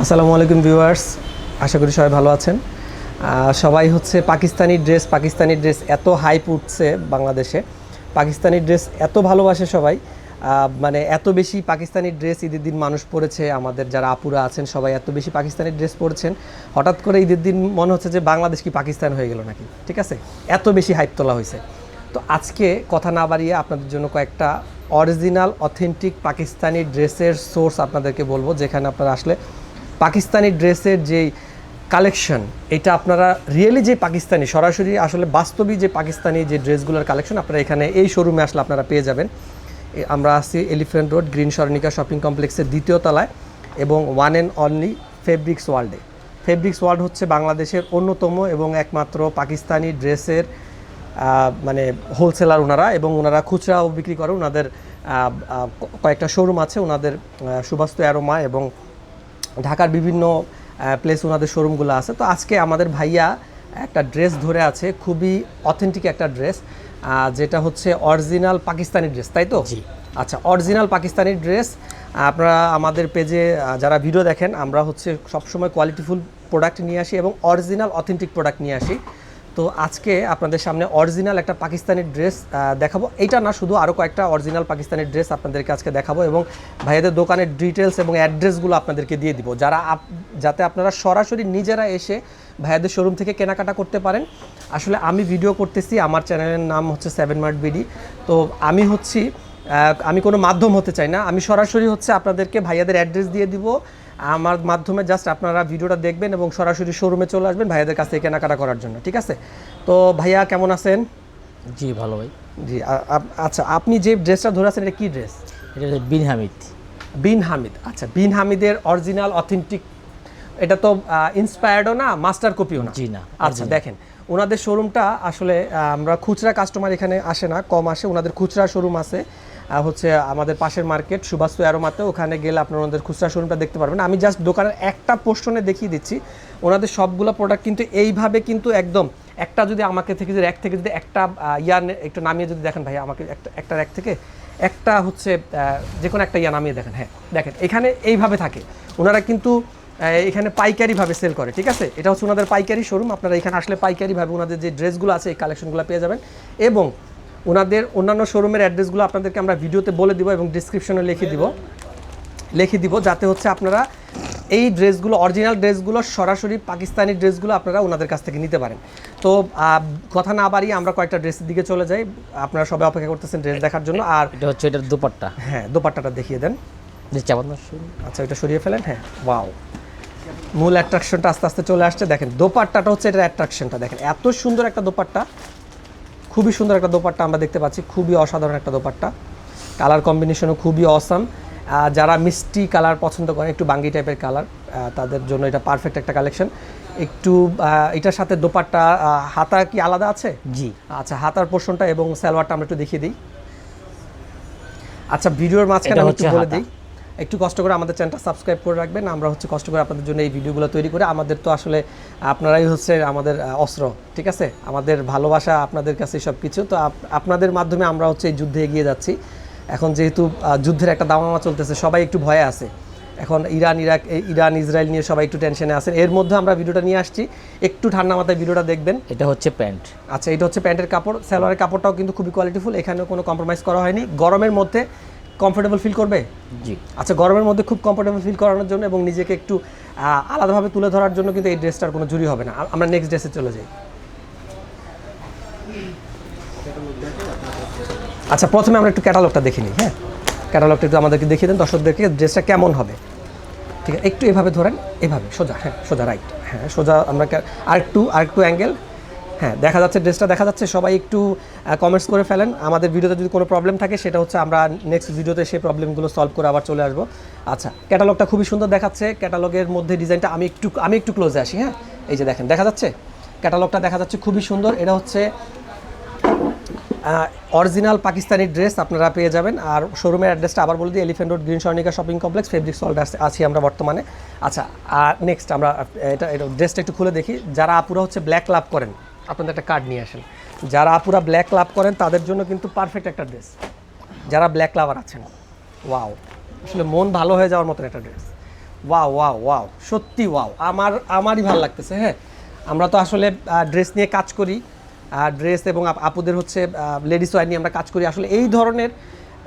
আসসালামু আলাইকুম ভিউয়ার্স, আশা করি সবাই ভালো আছেন। সবাই হচ্ছে পাকিস্তানি ড্রেস পাকিস্তানি ড্রেস এত হাইপ উঠছে বাংলাদেশে। পাকিস্তানি ড্রেস এত ভালোবাসে সবাই। মানে এত বেশি পাকিস্তানি ড্রেস ঈদের দিন মানুষ পরেছে, আমাদের যারা আপুরা আছেন সবাই এত বেশি পাকিস্তানি ড্রেস পরেছেন। হঠাৎ করে ঈদের দিন মনে হচ্ছে যে বাংলাদেশ কি পাকিস্তান হয়ে গেল নাকি? ঠিক আছে? এত বেশি হাইপ তোলা হয়েছে। তো আজকে কথা না বাড়িয়ে আপনাদের জন্য কয়েকটা অরিজিনাল অথেন্টিক পাকিস্তানি ড্রেসের সোর্স আপনাদেরকে বলব, যেখানে আপনারা আসলে পাকিস্তানি ড্রেসের যেই কালেকশন, এটা আপনারা রিয়েলি যে পাকিস্তানি, সরাসরি আসলে বাস্তবিক যে পাকিস্তানি যে ড্রেসগুলোর কালেকশন, আপনারা এখানে এই শোরুমে আসলে আপনারা পেয়ে যাবেন। আমরা আছি elephant road green Swarnika shopping কমপ্লেক্সের দ্বিতীয় তলায় এবং ওয়ান অ্যান্ড অনলি ফেব্রিক্স ওয়ার্ল্ডে ফেব্রিক্স ওয়ার্ল্ড হচ্ছে বাংলাদেশের অন্যতম এবং একমাত্র পাকিস্তানি ড্রেসের মানে হোলসেলার ওনারা এবং ওনারা খুচরাও বিক্রি করে। ওনাদের কয়েকটা শোরুম আছে। ওনাদের সুবাস্তু অ্যারোমা এবং ঢাকার বিভিন্ন প্লেস ওনাদের শোরুমগুলো আছে। তো আজকে আমাদের ভাইয়া একটা ড্রেস ধরে আছে খুবই অথেন্টিক একটা ড্রেস যেটা হচ্ছে অরিজিনাল পাকিস্তানি ড্রেস তাই তো? আচ্ছা অরিজিনাল পাকিস্তানি ড্রেস আপনারা আমাদের পেজে যারা ভিডিও দেখেন আমরা হচ্ছে সবসময় কোয়ালিটিফুল প্রোডাক্ট নিয়ে আসি এবং অরিজিনাল অথেন্টিক প্রোডাক্ট নিয়ে আসি। তো আজকে আপনাদের সামনে অরিজিনাল একটা পাকিস্তানি ড্রেস দেখাবো। এইটা না, শুধু আরও কয়েকটা অরিজিনাল পাকিস্তানি ড্রেস আপনাদেরকে আজকে দেখাবো এবং ভাইয়াদের দোকানের ডিটেলস এবং অ্যাড্রেসগুলো আপনাদেরকে দিয়ে দিব। যারা যাতে আপনারা সরাসরি নিজেরা এসে ভাইয়াদের শোরুম থেকে কেনাকাটা করতে পারেন। আসলে আমি ভিডিও করতেছি, আমার চ্যানেলের নাম হচ্ছে সেভেন মার্ট বিডি তো আমি হচ্ছি আমি কোনো মাধ্যম হতে চাই না। আমি সরাসরি হচ্ছে আপনাদেরকে ভাইয়াদের অ্যাড্রেস দিয়ে দিব। আমার মাধ্যমে জাস্ট আপনারা ভিডিওটা দেখবেন এবং সরাসরি শোরুমে চলে আসবেন ভাইয়াদের কাছ থেকে কেনাকাটা করার জন্য ঠিক আছে? তো ভাইয়া কেমন আছেন? জি ভালো ভাই। জি আচ্ছা আপনি যে ড্রেসটা ধরে আছেন এটা কী ড্রেস এটা বিন হামিদ। বিন হামিদ আচ্ছা বিন হামিদের অরিজিনাল অথেন্টিক এটা তো ইন্সপায়ার্ডও না মাস্টার কপিও না? জি না, আচ্ছা দেখেন ওনাদের শোরুমটা আসলে আমরা খুচরা কাস্টমার এখানে আসে না কম আসে ওনাদের খুচরা শোরুম আছে। হচ্ছে আমাদের পাশের মার্কেট সুভাষ সুবাস্তু অ্যারোমাতে ওখানে গেলে আপনারা ওনাদের খুচরা শোরুমটা দেখতে পারবেন। আমি জাস্ট দোকানের একটা পোর্শনে দেখিয়ে দিচ্ছি। ওনাদের সবগুলো প্রোডাক্ট কিন্তু এইভাবে কিন্তু একদম একটা যদি আমাকে থেকে যদি এক থেকে যদি একটা ইয়া নে- একটু নামিয়ে যদি দেখেন ভাই, আমাকে একটা একটা এক থেকে একটা হচ্ছে যে কোনো একটা ইয়া নামিয়ে দেখেন হ্যাঁ। দেখেন, এখানে এইভাবে থাকে। ওনারা কিন্তু এখানে পাইকারিভাবে সেল করে, ঠিক আছে? এটা হচ্ছে ওনাদের পাইকারি শোরুম। আপনারা এখানে আসলে পাইকারিভাবে ওনাদের যে ড্রেসগুলো আছে, এই কালেকশনগুলো পেয়ে যাবেন। এবং ওনাদের অন্যান্য শোরুমের অ্যাড্রেসগুলো আপনাদেরকে আমরা ভিডিওতে বলে দিব এবং ডিসক্রিপশনে লিখে দিব। লিখে দিব যাতে হচ্ছে আপনারা এই ড্রেসগুলো অরিজিনাল ড্রেসগুলো সরাসরি পাকিস্তানি ড্রেসগুলো আপনারা ওনাদের কাছ থেকে নিতে পারেন। তো কথা না বাড়িয়ে আমরা কয়েকটা ড্রেসের দিকে চলে যাই। আপনারা সবাই অপেক্ষা করতেছেন ড্রেস দেখার জন্য। আর এটা হচ্ছে এটার দুপাট্টা। হ্যাঁ দোপাট্টাটা দেখিয়ে দেন। আচ্ছা এটা সরিয়ে ফেলেন। হ্যাঁ ওয়াও। মূল অ্যাট্রাকশনটা আস্তে আস্তে চলে আসছে। দেখেন দোপাট্টাটা হচ্ছে এটার অ্যাট্রাকশনটা দেখেন এত সুন্দর একটা দোপাট্টা। খুবই সুন্দর একটা দোপাট্টা আমরা দেখতে পাচ্ছি খুবই অসাধারণ একটা দোপাট্টা। কালার কম্বিনেশনও খুবই অসাম যারা মিষ্টি কালার পছন্দ করে একটু বাঙ্গি টাইপের কালার তাদের জন্য এটা পারফেক্ট একটা কালেকশন একটু এটার সাথে দোপাট্টা হাতা কি আলাদা আছে? জি। আচ্ছা হাতার পোর্শনটা এবং সালোয়ারটা আমরা একটু দেখিয়ে দিই। আচ্ছা ভিডিওর মাঝখানে আমি একটু বলে দিই। একটু কষ্ট করে আমাদের চ্যানেলটা সাবস্ক্রাইব করে রাখবেন। আমরা হচ্ছে কষ্ট করে আপনাদের জন্য এই ভিডিওগুলো তৈরি করে। আমাদের তো আসলে আপনারাই হচ্ছে আমাদের অস্ত্র ঠিক আছে? আমাদের ভালোবাসা আপনাদের কাছে সব কিছু তো আপ- আপনাদের মাধ্যমে আমরা হচ্ছে এই যুদ্ধে এগিয়ে যাচ্ছি। এখন যেহেতু যুদ্ধের একটা দামামা চলতেছে সবাই একটু ভয়ে আছে। এখন ইরান ইরাক ইরান ইসরায়েল নিয়ে সবাই একটু টেনশনে আছেন এর মধ্যে আমরা ভিডিওটা নিয়ে আসছি। একটু ঠান্ডা মাথায় ভিডিওটা দেখবেন। এটা হচ্ছে প্যান্ট। আচ্ছা এটা হচ্ছে প্যান্টের কাপড়। সালোয়ারের কাপড়টাও কিন্তু খুবই কোয়ালিটিফুল এখানেও কোনো কম্প্রোমাইজ করা হয়নি। গরমের মধ্যে কমফোর্টেবল ফিল করবে? জি। আচ্ছা গরমের মধ্যে খুব কমফোর্টেবল ফিল করানোর জন্য এবং নিজেকে একটু আলাদাভাবে তুলে ধরার জন্য কিন্তু এই ড্রেসটার কোনো জুরি হবে না। আমরা নেক্সট ড্রেসে চলে যাই। আচ্ছা প্রথমে আমরা একটু ক্যাটালগটা দেখে নিই হ্যাঁ? ক্যাটালগটা একটু আমাদেরকে দেখিয়ে দেন দর্শকদেরকে ড্রেসটা কেমন হবে। ঠিক আছে একটু এভাবে ধরেন এভাবে সোজা হ্যাঁ সোজা রাইট হ্যাঁ সোজা আমরা কে- আর একটু অ্যাঙ্গেল হ্যাঁ দেখা যাচ্ছে ড্রেসটা, দেখা যাচ্ছে সবাই একটু কমেন্টস করে ফেলেন। আমাদের ভিডিওতে যদি কোনো প্রবলেম থাকে, সেটা হচ্ছে আমরা নেক্সট ভিডিওতে সেই প্রবলেমগুলো সলভ করে আবার চলে আসব। আচ্ছা ক্যাটালগটা খুবই সুন্দর দেখাচ্ছে। ক্যাটালগের মধ্যে ডিজাইনটা আমি একটু আমি একটু ক্লোজে আসি হ্যাঁ? এই যে দেখেন, দেখা যাচ্ছে? ক্যাটালগটা দেখা যাচ্ছে খুবই সুন্দর। এটা হচ্ছে অরিজিনাল পাকিস্তানি ড্রেস আপনারা পেয়ে যাবেন। আর শোরুমের অ্যাড্রেসটা আবার বলে দিই elephant road green Swarnika shopping complex fabric salt আছি আমরা বর্তমানে। আচ্ছা আর নেক্সট আমরা, এটা এটা ড্রেসটা একটু খুলে দেখি। যারা আপুরা হচ্ছে ব্ল্যাক লাভ করেন আপনাদের একটা কার্ড নিয়ে আসেন। যারা আপুরা ব্ল্যাক লাভ করেন, তাদের জন্য কিন্তু পারফেক্ট একটা ড্রেস যারা ব্ল্যাক লাভার আছেন ওয়াও আসলে মন ভালো হয়ে যাওয়ার মতন একটা ড্রেস ওয়াও ওয়াও ওয়াও সত্যি ওয়াও আমার, আমারই ভালো লাগতেছে হ্যাঁ? আমরা তো আসলে ড্রেস নিয়ে কাজ করি। ড্রেস এবং আপ- আপুদের হচ্ছে লেডিস ওয়ার নিয়ে আমরা কাজ করি। আসলে এই ধরনের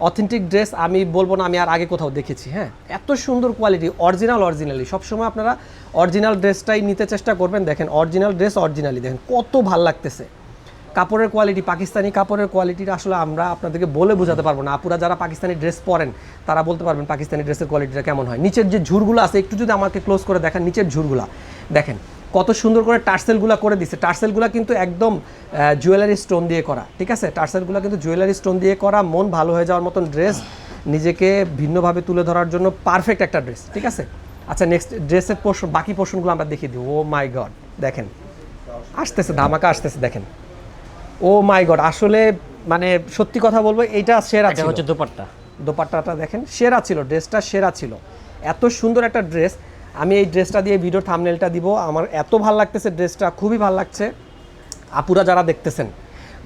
অথেন্টিক ড্রেস আমি বলব না, আমি আর আগে কোথাও দেখেছি হ্যাঁ? এত সুন্দর কোয়ালিটি অরিজিনাল অরিজিনালি সবসময় আপনারা অরিজিনাল ড্রেসটাই নিতে চেষ্টা করবেন। দেখেন অরিজিনাল ড্রেস অরিজিনালি দেখেন, কত ভালো লাগতেছে। কাপড়ের কোয়ালিটি পাকিস্তানি কাপড়ের কোয়ালিটিটা আসলে আমরা আপনাদেরকে বলে বোঝাতে পারব না। আপুরা যারা পাকিস্তানি ড্রেস পরেন, তারা বলতে পারবেন পাকিস্তানি ড্রেসের কোয়ালিটিটা কেমন হয়। নিচের যে ঝুরগুলো আছে, একটু যদি আমাকে ক্লোজ করে দেখেন, নিচের ঝুরগুলা দেখেন কত সুন্দর করে টার্সেলগুলো করে দিচ্ছে টার্সেলগুলো কিন্তু একদম জুয়েলারি স্টোন দিয়ে করা ঠিক আছে? টার্সেলগুলো কিন্তু জুয়েলারি স্টোন দিয়ে করা মন ভালো হয়ে যাওয়ার মতন ড্রেস নিজেকে ভিন্নভাবে তুলে ধরার জন্য পারফেক্ট একটা ড্রেস ঠিক আছে? আচ্ছা নেক্সট ড্রেসের পোর্শন বাকি পোর্শনগুলো আমরা দেখিয়ে দিই। ও মাই গড দেখেন। আসতেছে ধামাকা আসতেছে দেখেন। ও মাই গড আসলে মানে সত্যি কথা বলব এইটা সেরা ছিল। হচ্ছে দোপাট্টা। দোপাট্টাটা দেখেন সেরা ছিল ড্রেসটা সেরা ছিল। এত সুন্দর একটা ড্রেস আমি এই ড্রেসটা দিয়ে ভিডিও থামনেলটা দিব। আমার এত ভালো লাগতেছে ড্রেসটা খুবই ভালো লাগছে। আপুরা যারা দেখতেছেন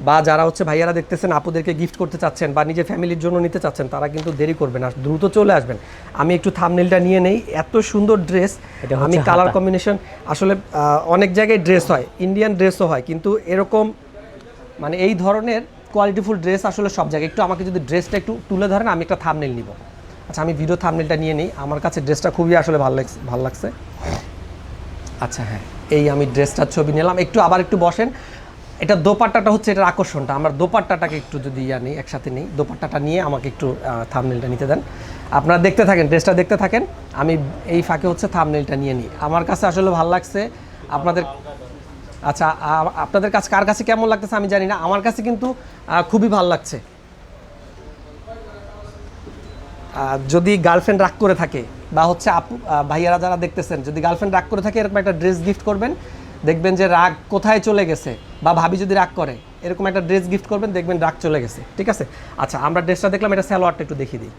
বা যারা হচ্ছে ভাইয়ারা দেখতেছেন আপুদেরকে গিফট করতে চাচ্ছেন বা নিজের ফ্যামিলির জন্য নিতে চাচ্ছেন তারা কিন্তু দেরি করবেন আর দ্রুত চলে আসবেন। আমি একটু থামনেলটা নিয়ে নেই। এত সুন্দর ড্রেস। আমি কালার কম্বিনেশন আসলে অনেক জায়গায় ড্রেস হয় ইন্ডিয়ান ড্রেসও হয় কিন্তু এরকম মানে এই ধরনের কোয়ালিটিফুল ড্রেস আসলে সব জায়গায়। একটু আমাকে যদি ড্রেসটা একটু তুলে ধরেন আমি একটা থামনেল নিব। আচ্ছা আমি ভিডিও থামনেলটা নিয়ে নিই। আমার কাছে ড্রেসটা খুবই আসলে ভালো লাগছে ভালো লাগছে। আচ্ছা হ্যাঁ এই আমি ড্রেসটার ছবি নিলাম। একটু আবার একটু বসেন। এটা দোপাট্টাটা হচ্ছে এটার আকর্ষণটা। আমরা দোপাট্টাটাকে একটু যদি ইয়া নিই, একসাথে নিই, দোপাট্টাটা নিয়ে আমাকে একটু থামনেলটা নিতে দেন। আপনারা দেখতে থাকেন ড্রেসটা দেখতে থাকেন। আমি এই ফাঁকে হচ্ছে থামনেলটা নিয়ে নিই। আমার কাছে আসলে ভালো লাগছে। আপনাদের আচ্ছা আপনাদের কাছে, কার কাছে কেমন লাগতেছে আমি জানি না। আমার কাছে কিন্তু খুবই ভালো লাগছে। যদি গার্লফ্রেন্ড রাগ করে থাকে বা হচ্ছে আপু ভাইয়ারা যারা দেখতেছেন যদি গার্লফ্রেন্ড রাগ করে থাকে এরকম একটা ড্রেস গিফট করবেন দেখবেন যে রাগ কোথায় চলে গেছে বা ভাবি যদি রাগ করে এরকম একটা ড্রেস গিফট করবেন দেখবেন রাগ চলে গেছে ঠিক আছে? আচ্ছা আমরা ড্রেসটা দেখলাম এটা স্যালোয়ারটা একটু দেখিয়ে দিই।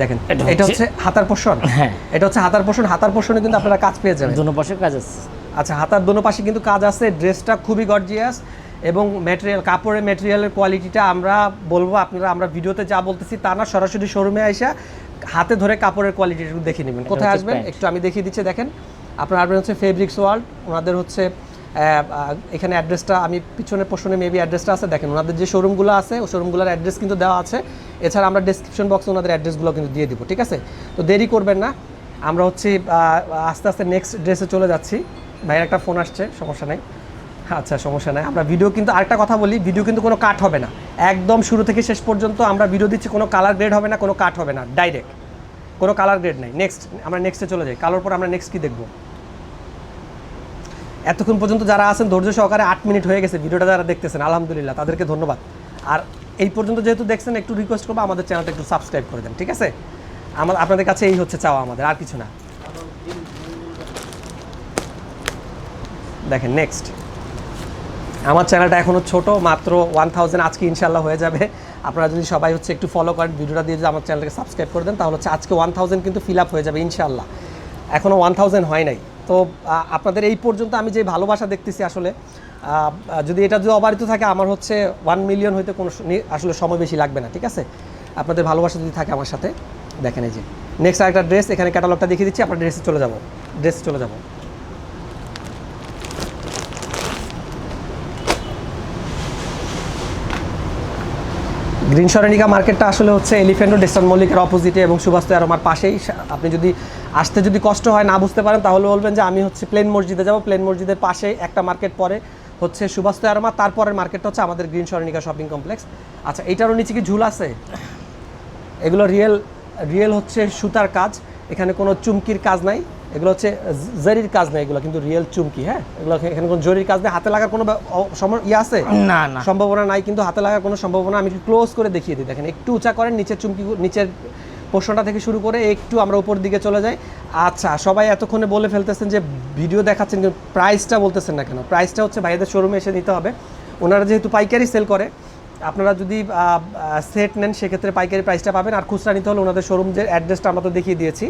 দেখেন এটা হচ্ছে হাতার পোষণ। হ্যাঁ। এটা হচ্ছে হাতার পোষণ হাতার পোষণে কিন্তু আপনারা কাজ পেয়ে যাবেন। দুনো পাশে কাজ আছে। আচ্ছা হাতার দোনো পাশে কিন্তু কাজ আছে ড্রেসটা খুবই গর্জিয়াস এবং ম্যাটেরিয়াল কাপড়ের ম্যাটেরিয়ালের কোয়ালিটিটা আমরা বলব আপনারা আমরা ভিডিওতে যা বলতেছি তা না সরাসরি শোরুমে আইসা হাতে ধরে কাপড়ের কোয়ালিটি একটু দেখে নেবেন। কোথায় আসবেন? একটু আমি দেখিয়ে দিচ্ছি দেখেন। আপনার আসবেন হচ্ছে ফেব্রিক্স ওয়ার্ল্ড ওনাদের হচ্ছে এখানে অ্যাড্রেসটা আমি পিছনে পোর্শনে মেবি অ্যাড্রেসটা আছে। দেখেন ওনাদের যে শোরুমগুলো আছে ওই শোরুমগুলোর অ্যাড্রেস কিন্তু দেওয়া আছে। এছাড়া আমরা ডেসক্রিপশন বক্সে ওনাদের অ্যাড্রেসগুলো কিন্তু দিয়ে দিব ঠিক আছে? তো দেরি করবেন না। আমরা হচ্ছে আস্তে আস্তে নেক্সট ড্রেসে চলে যাচ্ছি। ভাইয়ের একটা ফোন আসছে সমস্যা নেই। আচ্ছা সমস্যা নাই। আমরা ভিডিও কিন্তু আরেকটা কথা বলি ভিডিও কিন্তু কোনো কাট হবে না। একদম শুরু থেকে শেষ পর্যন্ত আমরা ভিডিও দিচ্ছি, কোনো কালার গ্রেড হবে না, কোনো কাট হবে না ডাইরেক্ট কোনো কালার গ্রেড নাই। নেক্সট আমরা নেক্সটে চলে যাই। কালোর পর আমরা নেক্সট কি দেখব? এতক্ষণ পর্যন্ত যারা আছেন, ধৈর্য সহকারে আট মিনিট হয়ে গেছে। ভিডিওটা যারা দেখতেছেন, আলহামদুলিল্লাহ, তাদেরকে ধন্যবাদ। আর এই পর্যন্ত যেহেতু দেখছেন, একটু রিকোয়েস্ট করব, আমাদের চ্যানেলটা একটু সাবস্ক্রাইব করে দেন, ঠিক আছে? আমার, আপনাদের কাছে এই হচ্ছে চাওয়া আমাদের, আর কিছু না। দেখেন নেক্সট আমার চ্যানেলটা এখনও ছোট, মাত্র ওয়ান থাউজেন্ড আজকে ইনশাল্লাহ হয়ে যাবে। আপনারা যদি সবাই হচ্ছে একটু ফলো করেন, ভিডিওটা দিয়ে যদি আমার চ্যানেলটাকে সাবস্ক্রাইব করে দেন, তাহলে হচ্ছে আজকে ওয়ান থাউজেন্ড কিন্তু ফিল আপ হয়ে যাবে ইনশাল্লাহ এখনও ওয়ান থাউজেন্ড হয় নাই। তো আপনাদের এই পর্যন্ত আমি যে ভালোবাসা দেখতেছি আসলে যদি এটা যদি অবারিত থাকে, আমার হচ্ছে ওয়ান মিলিয়ন হইতে কোনো আসলে সময় বেশি লাগবে না, ঠিক আছে? আপনাদের ভালোবাসা যদি থাকে আমার সাথে, দেখেন এই যে। নেক্সট আরেকটা ড্রেস এখানে ক্যাটালগটা দেখিয়ে দিচ্ছি, আপনার ড্রেসে চলে যাব। ড্রেসে চলে যাব। গ্রিন সরণিকা মার্কেটটা আসলে হচ্ছে এলিফেন্ট রোড ইস্টার্ন মল্লিকের অপোজিটে এবং সুভাষ আমার পাশেই। আপনি যদি আসতে যদি কষ্ট হয়, না বুঝতে পারেন, তাহলে বলবেন যে আমি হচ্ছে প্লেন মসজিদে যাব। প্লেন মসজিদের পাশে একটা মার্কেট পরে হচ্ছে সুভাষ আরমার তারপরের মার্কেটটা হচ্ছে আমাদের গ্রিন সরণিকা শপিং কমপ্লেক্স আচ্ছা এইটারও নিচে কি ঝুল আছে? এগুলো রিয়েল রিয়েল হচ্ছে সুতার কাজ। এখানে কোনো চুমকির কাজ নাই। এগুলো হচ্ছে জরির কাজ নাই এগুলো কিন্তু রিয়েল চুমকি হ্যাঁ? এগুলো এখানে কোনো জরির কাজ নেই হাতে লাগার কোনো ইয়ে আছে? না না। সম্ভাবনা নাই কিন্তু হাতে লাগার কোনো সম্ভাবনা আমি একটু ক্লোজ করে দেখিয়ে দিই দেখেন একটু উঁচা করেন নিচের চুমকি নিচের পোর্শনটা থেকে শুরু করে একটু আমরা উপর দিকে চলে যাই। আচ্ছা সবাই এতক্ষণে বলে ফেলতেছেন যে ভিডিও দেখাচ্ছেন কিন্তু প্রাইসটা বলতেছেন না কেন? প্রাইসটা হচ্ছে ভাইয়াদের শোরুমে এসে নিতে হবে। ওনারা যেহেতু পাইকারি সেল করে আপনারা যদি সেট নেন সেক্ষেত্রে পাইকারি প্রাইসটা পাবেন। আর খুচরা নিতে হলে ওনাদের শোরুম যে অ্যাড্রেসটা আমরা তো দেখিয়ে দিয়েছি।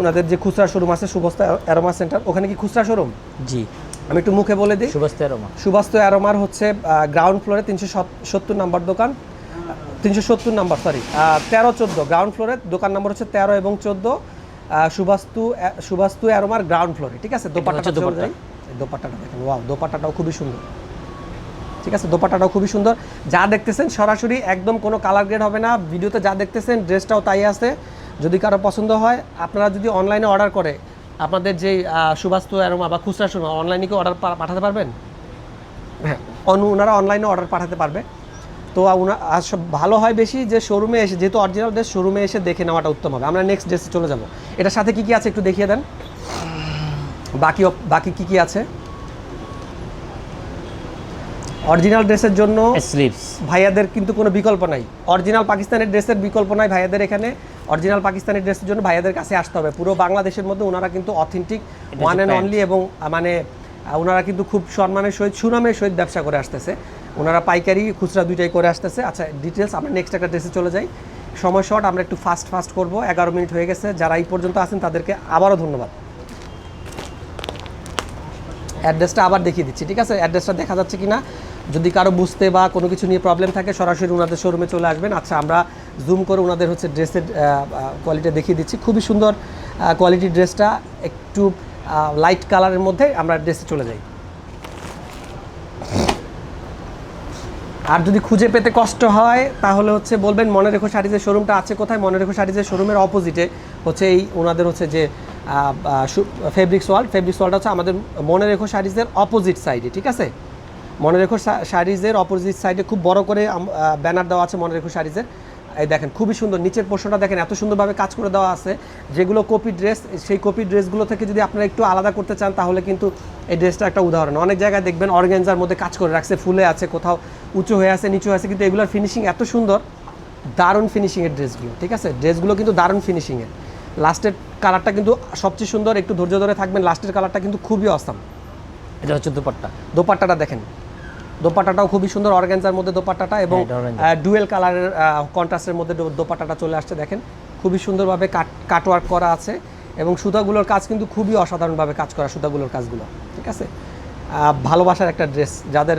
ওনাদের যে খুচরা শোরুম আছে সুবস্তা অ্যারোমা সেন্টার ওখানে কি খুচরা শোরুম জি। আমি একটু মুখে বলে দিই। সুভাষ অ্যারোমা সুবাস্ত অ্যারোমার হচ্ছে গ্রাউন্ড ফ্লোরে তিনশো সত্তর নাম্বার দোকান। তিনশো সত্তর নাম্বার সরি তেরো চোদ্দ। গ্রাউন্ড ফ্লোরে দোকান নম্বর হচ্ছে তেরো এবং চোদ্দ। সুবাস্তু সুবাস্তু অ্যারোমার গ্রাউন্ড ফ্লোরে ঠিক আছে? দোপাট্টা। দোপাট্টাটা দেখেন ওয়াও দোপাট্টাটাও খুবই সুন্দর। ঠিক আছে? দোপাট্টাটাও খুবই সুন্দর। যা দেখতেছেন সরাসরি একদম কোনো কালার গ্রেড হবে না। ভিডিওতে যা দেখতেছেন ড্রেসটাও তাই আছে। যদি কারও পছন্দ হয়, আপনারা যদি অনলাইনে অর্ডার করে, আপনাদের যে সুবাস্তু অ্যারোমা বা খুচরা শোনা অনলাইনে কি অর্ডার পাঠাতে পারবেন? হ্যাঁ ওনারা অনলাইনে অর্ডার পাঠাতে পারবে। তো আর ভালো হয় বেশি যে শোরুমে এসে, যেহেতু অরিজিনাল ড্রেস শোরুমে এসে দেখে নেওয়াটা উত্তম হবে। আমরা নেক্সট ড্রেসে চলে যাব। এটার সাথে কি কি আছে একটু দেখিয়ে দেন। বাকি বাকি কি কি আছে? অরিজিনাল ড্রেসের জন্য স্লিপস ভাইয়াদের কিন্তু কোনো বিকল্প নাই। অরিজিনাল পাকিস্তানের ড্রেসের বিকল্প নাই ভাইয়াদের এখানে। অরিজিনাল পাকিস্তানি ড্রেসের জন্য ভাইয়াদের কাছে আসতে হবে। পুরো বাংলাদেশের মধ্যে ওনারা কিন্তু অথেন্টিক ওয়ান অ্যান্ড অনলি এবং মানে ওনারা কিন্তু খুব সম্মানের সহিত সুনামের সহিত ব্যবসা করে আসতেছে। ওনারা পাইকারি খুচরা দুইটাই করে আসতেছে। আচ্ছা ডিটেলস আমরা নেক্সট একটা ড্রেসে চলে যাই। সময় শর্ট আমরা একটু ফাস্ট ফাস্ট করব। এগারো মিনিট হয়ে গেছে। যারা এই পর্যন্ত আছেন তাদেরকে আবারও ধন্যবাদ। অ্যাড্রেসটা আবার দেখিয়ে দিচ্ছি ঠিক আছে? অ্যাড্রেসটা দেখা যাচ্ছে কিনা? যদি কারও বুঝতে বা কোনো কিছু নিয়ে প্রবলেম থাকে, সরাসরি ওনাদের শোরুমে চলে আসবেন। আচ্ছা আমরা জুম করে ওনাদের হচ্ছে ড্রেসের কোয়ালিটি দেখিয়ে দিচ্ছি। খুবই সুন্দর কোয়ালিটির ড্রেসটা একটু লাইট কালারের মধ্যে আমরা ড্রেসে চলে যাই। আর যদি খুঁজে পেতে কষ্ট হয়, তাহলে হচ্ছে বলবেন, মনে রেখো শাড়িজের শোরুমটা আছে কোথায়? মনে রেখো শাড়িজের শোরুমের অপোজিটে হচ্ছে এই ওনাদের হচ্ছে যে ফেব্রিক্স ওয়ার্ল্ড ফেব্রিক্স ওয়ার্ল্ড হচ্ছে আমাদের মনে রেখো শাড়িজের অপোজিট সাইডে ঠিক আছে? মনে রেখো শাড়িজের অপোজিট সাইডে খুব বড় করে ব্যানার দেওয়া আছে মনে রেখো শাড়িজের। এই দেখেন, খুবই সুন্দর। নিচের পোর্শনটা দেখেন, এত সুন্দরভাবে কাজ করে দেওয়া আছে। যেগুলো কপি ড্রেস সেই কপি ড্রেসগুলো থেকে যদি আপনারা একটু আলাদা করতে চান, তাহলে কিন্তু এই ড্রেসটা একটা উদাহরণ। অনেক জায়গায় দেখবেন অর্গেনজার মধ্যে কাজ করে, রাখছে, ফুলে আছে, কোথাও উঁচু হয়ে আছে, নিচু হয়ে আছে, কিন্তু এগুলোর ফিনিশিং এত সুন্দর, দারুণ ফিনিশিংয়ের ড্রেসগুলো ঠিক আছে? ড্রেসগুলো কিন্তু দারুণ ফিনিশিংয়ের লাস্টের কালারটা কিন্তু সবচেয়ে সুন্দর, একটু ধৈর্য ধরে থাকবেন লাস্টের কালারটা কিন্তু খুবই অসাম এটা হচ্ছে দুপাট্টা। দোপাট্টাটা দেখেন দোপাট্টাটাও খুবই সুন্দর অর্গানজার মধ্যে দোপাট্টাটা এবং হ্যাঁ। ডুয়েল কালারের কন্ট্রাস্টের মধ্যে দোপাট্টাটা চলে আসছে দেখেন। খুবই সুন্দরভাবে কাট কাটওয়ার্ক করা আছে এবং সুতাগুলোর কাজ কিন্তু খুবই অসাধারণভাবে কাজ করা সুতাগুলোর কাজগুলো ঠিক আছে? ভালোবাসার একটা ড্রেস যাদের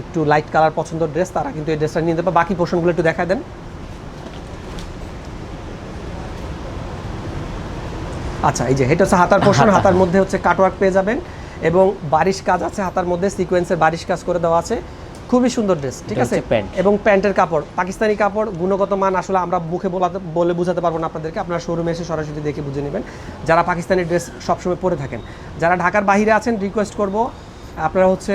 একটু লাইট কালার পছন্দ ড্রেস তারা কিন্তু এই ড্রেসটা নিয়ে নিতে পারে। বাকি পোর্শনগুলো একটু দেখায় দেন। আচ্ছা এই যে এটা হচ্ছে হাতার পোর্শন হাতার মধ্যে হচ্ছে কাটওয়ার্ক পেয়ে যাবেন। এবং বারিশ কাজ আছে হাতার মধ্যে সিকোয়েন্সের বারিশ কাজ করে দেওয়া আছে। খুবই সুন্দর ড্রেস ঠিক আছে? প্যান্ট। এবং প্যান্টের কাপড় পাকিস্তানি কাপড় গুণগত মান আসলে আমরা মুখে বলাতে বলে বোঝাতে পারব না আপনাদেরকে আপনারা শোরুমে এসে সরাসরি দেখে বুঝে নেবেন। যারা পাকিস্তানি ড্রেস সবসময় পরে থাকেন। যারা ঢাকার বাইরে আছেন রিকোয়েস্ট করব আপনারা হচ্ছে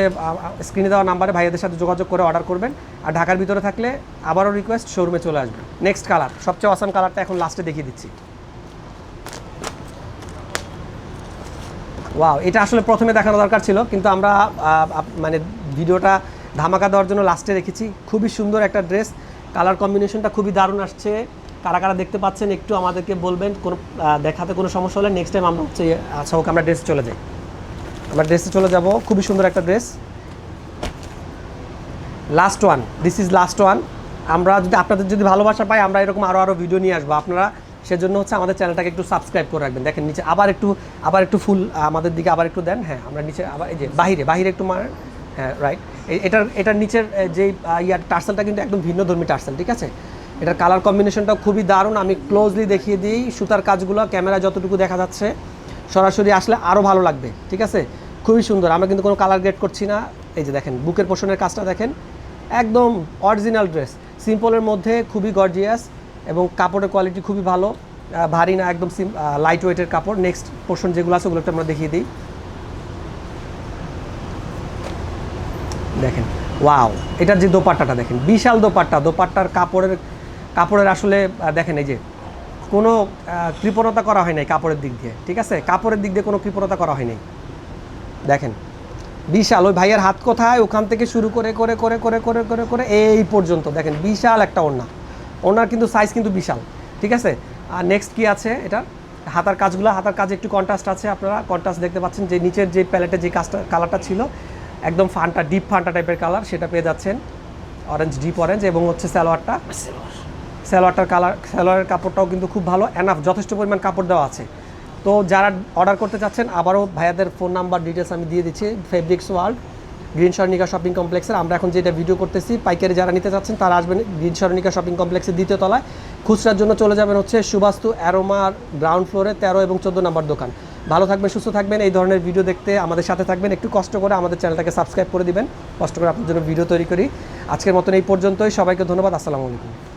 স্ক্রিনে দেওয়া নাম্বারে ভাইয়াদের সাথে যোগাযোগ করে অর্ডার করবেন। আর ঢাকার ভিতরে থাকলে আবারও রিকোয়েস্ট শোরুমে চলে আসবেন। নেক্সট কালার সবচেয়ে অসাম কালারটা এখন লাস্টে দেখিয়ে দিচ্ছি। ওয়াও এটা আসলে প্রথমে দেখানো দরকার ছিল, কিন্তু আমরা মানে ভিডিওটা ধামাকা দেওয়ার জন্য লাস্টে রেখেছি। খুবই সুন্দর একটা ড্রেস কালার কম্বিনেশনটা খুবই দারুণ আসছে। কারা কারা দেখতে পাচ্ছেন একটু আমাদেরকে বলবেন, কোনো দেখাতে কোনো সমস্যা হলে নেক্সট টাইম আমরা হচ্ছে আচ্ছা ওকে আমরা ড্রেস চলে যাই। আমরা ড্রেসে চলে যাব, খুবই সুন্দর একটা dress last one this is last one আমরা যদি, আপনাদের যদি ভালোবাসা পাই, আমরা এরকম আরও আরও ভিডিও নিয়ে আসব। আপনারা সেজন্য হচ্ছে আমাদের চ্যানেলটাকে একটু সাবস্ক্রাইব করে রাখবেন। দেখেন নিচে আবার একটু আবার একটু ফুল আমাদের দিকে আবার একটু দেন। হ্যাঁ আমরা নিচে আবার এই যে, বাহিরে বাহিরে একটু মার হ্যাঁ রাইট এটার এটার নিচের যে ইয়ার টার্সেলটা কিন্তু একদম ভিন্ন ধর্মী টার্সেল, ঠিক আছে? এটার কালার কম্বিনেশনটা খুবই দারুণ। আমি ক্লোজলি দেখিয়ে দিই সুতার কাজগুলো ক্যামেরা যতটুকু দেখা যাচ্ছে। সরাসরি আসলে আরও ভালো লাগবে, ঠিক আছে? খুবই সুন্দর। আমরা কিন্তু কোনো কালার গ্রেড করছি না। এই যে দেখেন, বুকের পোষণের কাজটা দেখেন। একদম অরিজিনাল ড্রেস সিম্পলের মধ্যে খুবই গর্জিয়াস এবং কাপড়ের কোয়ালিটি খুবই ভালো। ভারী না, একদম সিম লাইট ওয়েটের কাপড়। নেক্সট পোর্শন যেগুলো আছে ওগুলো আমরা দেখিয়ে দিই। দেখেন ওয়াও এটার যে দোপাট্টাটা দেখেন, বিশাল দোপাট্টা। দোপাট্টার কাপড়ের কাপড়ের আসলে দেখেন এই যে, কোনো কৃপণতা করা হয় নাই কাপড়ের দিক দিয়ে, ঠিক আছে? কাপড়ের দিক দিয়ে কোনো কৃপণতা করা হয় নাই। দেখেন, বিশাল, ওই ভাইয়ের হাত কোথায়? ওখান থেকে শুরু করে করে করে করে করে করে করে, এই পর্যন্ত। দেখেন, বিশাল একটা ওড়না। ওড়নার কিন্তু সাইজ কিন্তু বিশাল, ঠিক আছে? আর নেক্সট কি আছে এটা? হাতার কাজগুলো, হাতার কাজে একটু কন্ট্রাস্ট আছে আপনারা। কন্ট্রাস্ট দেখতে পাচ্ছেন যে নিচের যে প্যালেটে যে কাজটা কালারটা ছিল, একদম ফান্টা ডিপ ফান্টা টাইপের কালার সেটা পেয়ে যাচ্ছেন। অরেঞ্জ ডিপ অরেঞ্জ এবং হচ্ছে সালোয়ারটা। সালোয়ারটার কালার সালোয়ারের কাপড়টাও কিন্তু খুব ভালো। এনাফ যথেষ্ট পরিমাণ কাপড় দেওয়া আছে। তো যারা অর্ডার করতে চাচ্ছেন, আবারও ভাইয়াদের ফোন নাম্বার ডিটেলস আমি দিয়ে দিচ্ছি। Fabrics world green Swarnika shopping কমপ্লেক্সের। আমরা এখন যেটা ভিডিও করতেছি, পাইকারি যারা নিতে চাচ্ছেন, তারা আসবেন গ্রিন সরণিকা শপিং কমপ্লেক্সের দ্বিতীয় তলায়। খুচরার জন্য চলে যাবেন হচ্ছে সুবাস্তু অ্যারোমার গ্রাউন্ড ফ্লোরে, তেরো এবং চোদ্দ নম্বর দোকান। ভালো থাকবেন, সুস্থ থাকবেন, এই ধরনের ভিডিও দেখতে আমাদের সাথে থাকবেন। একটু কষ্ট করে আমাদের চ্যানেলটাকে সাবস্ক্রাইব করে দিবেন। কষ্ট করে আপনার জন্য ভিডিও তৈরি করি। আজকের মতন এই পর্যন্তই। সবাইকে ধন্যবাদ। আসসালামু আলাইকুম।